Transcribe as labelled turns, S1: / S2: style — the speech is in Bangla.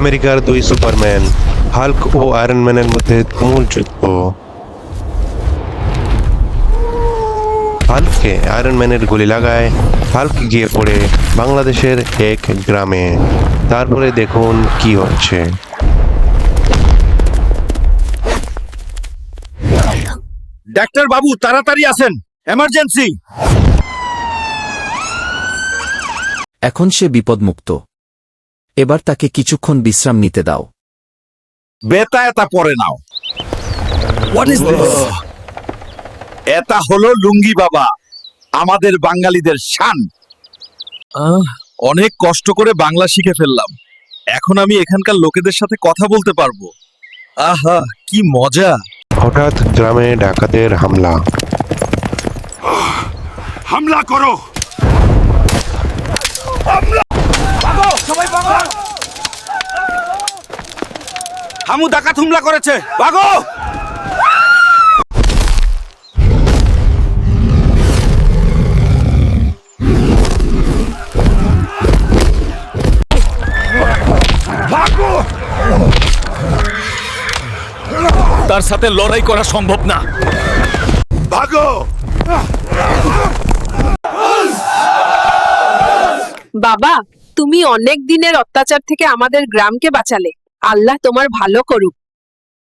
S1: আমেরিকার দুই সুপারম্যান হাল্ক ও আয়রন ম্যানের মধ্যে তুমুল যুদ্ধ। হাল্ককে আয়রন ম্যানের গুলি লাগায় হাল্ক গিয়ে পড়ে বাংলাদেশের এক গ্রামে। তারপরে দেখুন কি হচ্ছে।
S2: ডাক্তার বাবু তাড়াতাড়ি আসেন। এমার্জেন্সি
S3: এখন সে বিপদমুক্ত। এবার তাকে কিছুক্ষণ বিশ্রাম নিতে দাও।
S2: বেতা এটা পরে নাও। এটা হলো লুঙ্গি বাবা আমাদের বাঙালিদের শান। অনেক কষ্ট করে বাংলা শিখে ফেললাম। এখন আমি এখানকার লোকেদের সাথে কথা বলতে পারব। আহা কি মজা।
S1: হঠাৎ গ্রামে ডাকাতের হামলা।
S2: হামলা করো! হামু ডাকাত হুমলা করেছে। ভাগো তার সাথে লড়াই করা সম্ভব না। ভাগো
S4: বাবা তুমি অনেক দিনের অত্যাচার থেকে আমাদের গ্রামকে বাঁচালে। আল্লাহ তোমার ভালো করুক।